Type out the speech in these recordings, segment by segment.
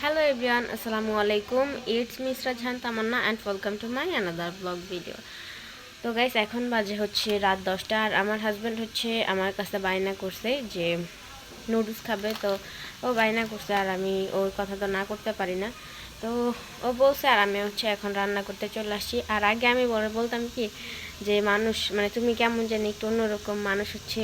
Hello everyone, Assalamu alaikum. It's Miss Rajhan Tamanna and welcome to my another vlog video. তো guys এখন বাজে হচ্ছে রাত দশটা আর আমার হাজব্যান্ড হচ্ছে আমার কাছে বায়না করছে যে নুডলস খাবে তো ও বায়না করছে আর আমি ওর কথা তো না করতে পারি না তো ও বলছে আর আমি হচ্ছে এখন রান্না করতে চলে আসছি আর আগে আমি বলে বলতাম কি যে মানুষ মানে তুমি কেমন জানি একটু অন্যরকম মানুষ হচ্ছে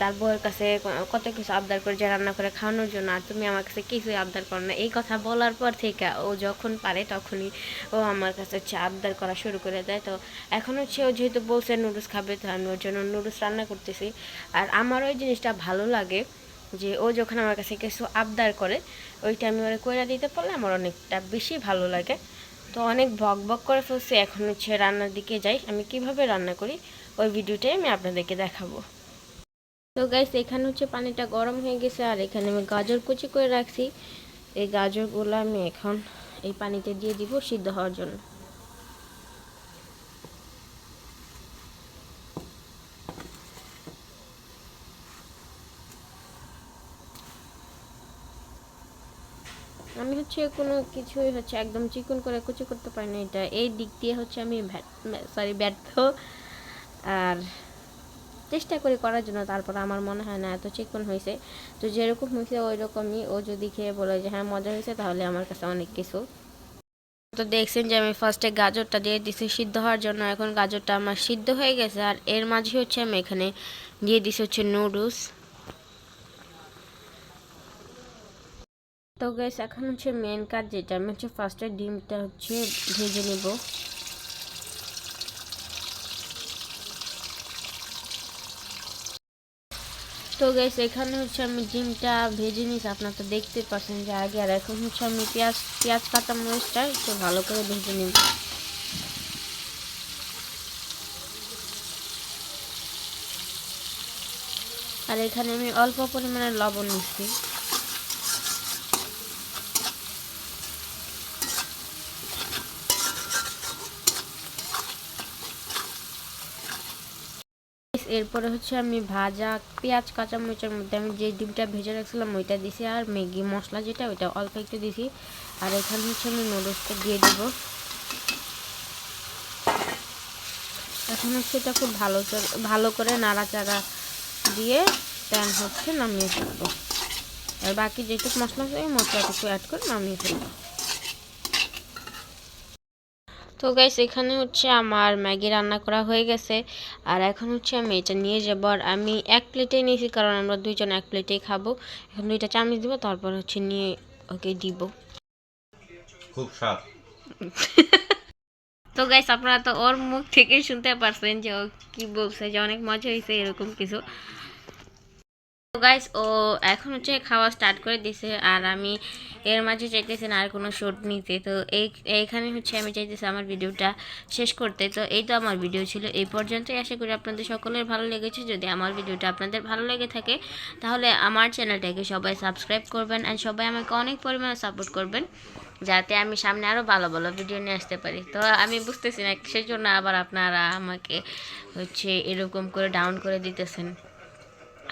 তার বউয়ের কাছে কত কিছু আবদার করে যে রান্না করে খাওয়ানোর জন্য, আর তুমি আমার কাছে কিছুই আবদার করো না। এই কথা বলার পর থেকে ও যখন পারে তখনই ও আমার কাছে হচ্ছে আবদার করা শুরু করে দেয়। তো এখন হচ্ছে ও যেহেতু বলছে নুডলস খাবে, তো আমি ওর জন্য নুডলস রান্না করতেছি। আর আমার ওই জিনিসটা ভালো লাগে যে ও যখন আমার কাছে কিছু আবদার করে, ওইটা আমি ওরা কইরা দিতে পারলে আমার অনেকটা বেশি ভালো লাগে। তো অনেক বক বক করে ফেলছি, এখন হচ্ছে রান্নার দিকে যাই। আমি কীভাবে রান্না করি, ওই ভিডিওটাই আমি আপনাদেরকে দেখাবো। তো গাইস এখানে হচ্ছে পানিটা গরম হয়ে গেছে, আর এখানে আমি গাজর কুচি করে রাখছি। এই গাজরগুলো আমি এখন এই পানিতে দিয়ে দিব সিদ্ধ হওয়ার জন্য। আমি হচ্ছে কোনো কিছুই হচ্ছে একদম চিকন করে কুচি করতে পারি না এটা। এই দিক দিয়ে হচ্ছে আমি সরি ব্যর্থ। আর চেষ্টা করি করার জন্য, তারপর আমার মনে হয় না এত চিকন হয়েছে। তো যেরকম হয়েছে ওই রকমই ও যদি খেয়ে বলে যে হ্যাঁ মজা হয়েছে, তাহলে আমার কাছে অনেক কিছু। তো দেখছেন যে আমি ফার্স্টে গাজরটা দিয়ে দিছি সিদ্ধ হওয়ার জন্য। এখন গাজরটা আমার সিদ্ধ হয়ে গেছে আর এর মাঝে হচ্ছে আমি এখানে দিয়ে দিছি হচ্ছে নুডলস তো গ্যাস এখন হচ্ছে মেন কাজ যেটা। আমি হচ্ছে ফার্স্টে ডিমটা হচ্ছে ভেজে নেব। তো গ্যাস এখানে হচ্ছে আমি ডিমটা ভেজে নিয়েছি। আপনারা তো দেখতে পাচ্ছেন যে আগে। আর এখন হচ্ছে আমি পেঁয়াজ পেঁয়াজ কাঁচা মরিচটা একটু ভালো করে ভেজে নেব। আর এখানে আমি অল্প পরিমাণে লবণ নিচ্ছি এরপরে হচ্ছে আমি ভাজা পেঁয়াজ, কাঁচামরিচের মধ্যে আমি যে ডিমটা ভেজে রাখছিলাম ওইটা দিছি আর ম্যাগি মশলা যেটা, ওইটা অল্প একটু দিছি। আর এখানে হচ্ছে আমি নুডলসটা দিয়ে দিব। এখন হচ্ছে এটা খুব ভালো ভালো করে নাড়াচাড়া দিয়ে প্যান হচ্ছে নামিয়ে ফেলব। আর বাকি যেটুকু মশলা আছে ওই মশলাটুকু অ্যাড করে নামিয়ে ফেলব। তো গাইস এখানে হচ্ছে আমার ম্যাগি রান্না করা হয়ে গেছে। আর এখন হচ্ছে আমি এটা নিয়ে যাব। আর আমি এক প্লেটেই নিয়েছি কারণ আমরা দুইজন এক প্লেটেই খাব। এখন দুইটা চামচ দিব তারপর হচ্ছে নিয়ে ওকে দিব। খুব স্বাদ। তো গাইস আপনারা তো ওর মুখ থেকেই শুনতে পারছেন যে ও কি বলছে যে অনেক মজা হয়েছে এরকম কিছু। তো গাইস ও এখন হচ্ছে খাওয়া স্টার্ট করে দিছে আর আমি এর মাঝে চাইতেছি না আর কোনো শর্ট নিতে। তো এই, এইখানে হচ্ছে আমি চাইতেছি আমার ভিডিওটা শেষ করতে। তো এই তো আমার ভিডিও ছিল। এই পর্যন্তই আশা করি আপনাদের সকলের ভালো লেগেছে। যদি আমার ভিডিওটা আপনাদের ভালো লেগে থাকে, তাহলে আমার চ্যানেলটাকে সবাই সাবস্ক্রাইব করবেন অ্যান্ড সবাই আমাকে অনেক পরিমাণে সাপোর্ট করবেন, যাতে আমি সামনে আরও ভালো ভালো ভিডিও নিয়ে আসতে পারি। তো আমি বুঝতেছি না সেই জন্য আবার আপনারা আমাকে হচ্ছে এরকম করে ডাউন করে দিতেছেন।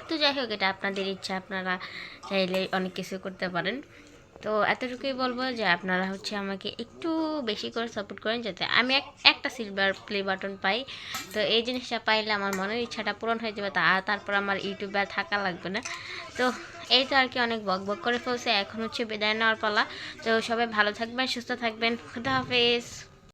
তো যাই হোক, এটা আপনাদের ইচ্ছা, আপনারা চাইলে অনেক কিছু করতে পারেন। তো এতটুকুই বলব যে আপনারা হচ্ছে আমাকে একটু বেশি করে সাপোর্ট করেন যাতে আমি এক, একটা সিলভার প্লে বাটন পাই। তো এই জিনিসটা পাইলে আমার মনের ইচ্ছাটা পূরণ হয়ে যাবে, তা তারপর আমার ইউটিউবে থাকা লাগবে না। তো এই তো আর কি, অনেক বক বক করে ফেলছে, এখন হচ্ছে বিদায় নেওয়ার পালা। তো সবাই ভালো থাকবেন, সুস্থ থাকবেন, খুদা হাফেজ।